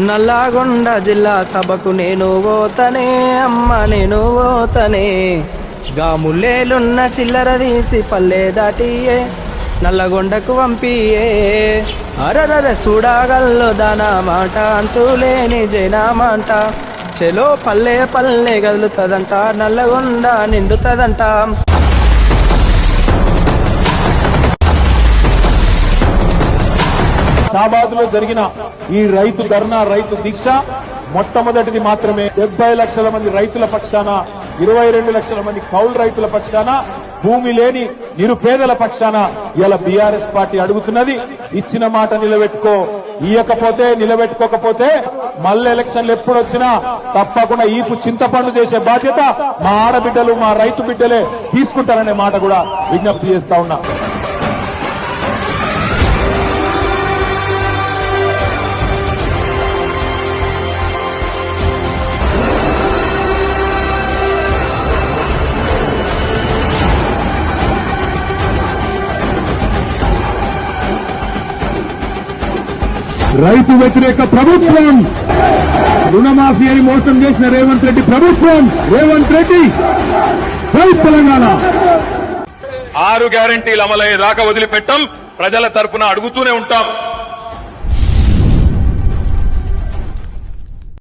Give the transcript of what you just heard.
నల్లాగొండ జిల్లా సభకు నేను పోతనే అమ్మ నేను పోతనే గాములేలున్న చిల్లర తీసి పల్లె దాటియే నల్లగొండకు పంపియే అరరర చూడగల్లో దానా మాట అంతులేని జనామాట చెలో పల్లె పల్లె కదులుతుందంట నల్లగొండ నిండుతుందంట. షాబాద్లో జరిగిన ఈ రైతు ధర్నా రైతు దీక్ష మొట్టమొదటిది మాత్రమే. డెబ్బై లక్షల మంది రైతుల పక్షాన ఇరవై రెండు లక్షల మంది కౌలు రైతుల పక్షాన భూమి లేని నిరుపేదల పక్షాన ఇలా బీఆర్ఎస్ పార్టీ అడుగుతున్నది. ఇచ్చిన మాట నిలబెట్టుకో ఇయ్యకపోతే నిలబెట్టుకోకపోతే మళ్ళీ ఎలక్షన్లు ఎప్పుడు వచ్చినా తప్పకుండా ఈపు చింతపండు చేసే బాధ్యత మా ఆడబిడ్డలు మా రైతు బిడ్డలే తీసుకుంటారనే మాట కూడా విజ్ఞప్తి చేస్తా ఉన్నా. రైతు వ్యతిరేక ప్రభుత్వం. రుణమాఫీ అని మోసం చేసిన రేవంత్ రెడ్డి ప్రభుత్వం. రేవంత్ రెడ్డి జై తెలంగాణ. ఆరు గ్యారంటీలు అమలయ్యేదాకా వదిలిపెట్టం. ప్రజల తరపున అడుగుతూనే ఉంటాం.